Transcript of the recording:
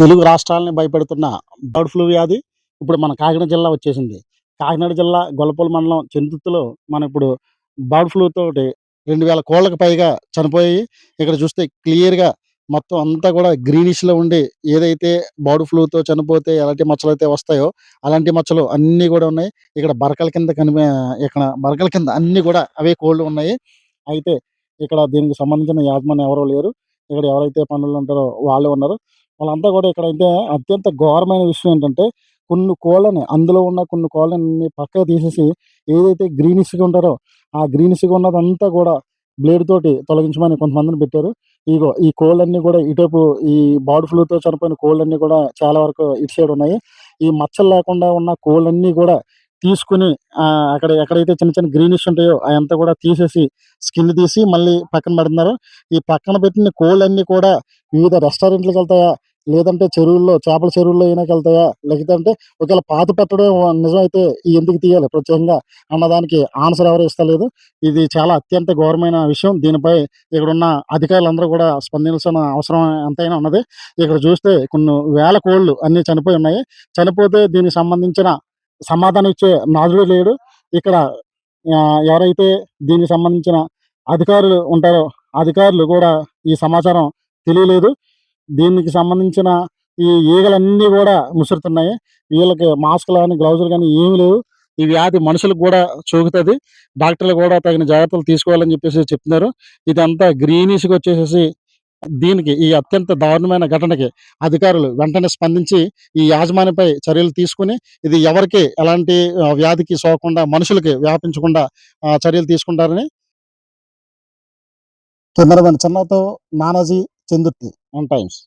తెలుగు రాష్ట్రాలని భయపెడుతున్న bird flu వ్యాధి ఇప్పుడు మన కాకినాడ జిల్లా వచ్చేసింది. కాకినాడ జిల్లా గొల్లపల్లి మండలం చెందుతులో మనం ఇప్పుడు బర్డ్ ఫ్లూ తోటి రెండు వేల కోళ్ళకు పైగా చనిపోయాయి. ఇక్కడ చూస్తే క్లియర్గా మొత్తం అంతా కూడా గ్రీనిష్లో ఉండి ఏదైతే బర్డ్ ఫ్లూతో చనిపోతే ఎలాంటి మచ్చలు అయితే వస్తాయో అలాంటి మచ్చలు అన్నీ కూడా ఉన్నాయి. ఇక్కడ బరకల కింద కనిపి ఇక్కడ బరకల కింద అన్నీ కూడా అవే కోళ్ళు ఉన్నాయి. అయితే ఇక్కడ దీనికి సంబంధించిన యాజమాన్యం ఎవరో లేరు. ఇక్కడ ఎవరైతే పనులు ఉంటారో వాళ్ళు ఉన్నారు. వాళ్ళంతా కూడా ఇక్కడైతే అత్యంత ఘోరమైన విషయం ఏంటంటే కొన్ని కోళ్ళని అందులో ఉన్న కొన్ని కోళ్ళని పక్కకు తీసేసి ఏదైతే గ్రీనిష్గా ఉంటారో ఆ గ్రీనిష్గా ఉన్నదంతా కూడా బ్లేడ్ తోటి తొలగించమని కొంతమందిని పెట్టారు. ఇగో ఈ కోళ్ళన్నీ కూడా ఇటువైపు ఈ బర్డ్ ఫ్లూతో చనిపోయిన కోళ్ళన్నీ కూడా చాలా వరకు ఇటు సైడ్ ఉన్నాయి. ఈ మచ్చలు లేకుండా ఉన్న కోళ్ళన్నీ కూడా తీసుకుని అక్కడ ఎక్కడైతే చిన్న చిన్న గ్రీనిష్ ఉంటాయో అవంతా కూడా తీసేసి స్కిన్ తీసి మళ్ళీ పక్కన పెడుతున్నారు. ఈ పక్కన పెట్టిన కోళ్ళన్నీ కూడా వివిధ రెస్టారెంట్లకు వెళ్తాయా? లేదంటే చెరువుల్లో చేపల చెరువుల్లో అయినా వెళ్తాయా? లేకపోతే ఒకవేళ పాత పెట్టడం నిజమైతే ఎందుకు తీయాలి? ప్రత్యేకంగా అన్నదానికి ఆన్సర్ ఎవరు ఇస్తలేదు. ఇది చాలా అత్యంత ఘోరమైన విషయం. దీనిపై ఇక్కడ ఉన్న అధికారులందరూ కూడా స్పందించాల్సిన అవసరం ఎంతైనా ఉన్నది. ఇక్కడ చూస్తే కొన్ని వేల కోళ్ళు అన్ని చనిపోయి ఉన్నాయి. చనిపోతే దీనికి సంబంధించిన సమాధానం ఇచ్చే నాదుడు లేడు. ఇక్కడ ఎవరైతే దీనికి సంబంధించిన అధికారులు ఉంటారో అధికారులు కూడా ఈ సమాచారం తెలియలేదు. దీనికి సంబంధించిన ఈ ఈగలన్నీ కూడా ముసురుతున్నాయి. వీళ్ళకి మాస్కులు కానీ గ్లౌజులు కానీ ఏమీ లేవు. ఈ వ్యాధి మనుషులకు కూడా చూపుతుంది డాక్టర్లు కూడా తగిన జాగ్రత్తలు తీసుకోవాలని చెప్పేసి చెప్తున్నారు. ఇదంతా గ్రీనిష్గా వచ్చేసేసి దీనికి ఈ అత్యంత దారుణమైన ఘటనకి అధికారులు వెంటనే స్పందించి ఈ యాజమాన్యపై చర్యలు తీసుకుని ఇది ఎవరికి ఎలాంటి వ్యాధికి సోకకుండా మనుషులకి వ్యాపించకుండా ఆ, చర్యలు తీసుకుంటారని కెమెరామెన్ చిన్నతో నానాజీ చెందుర్తి వన్ టైమ్స్.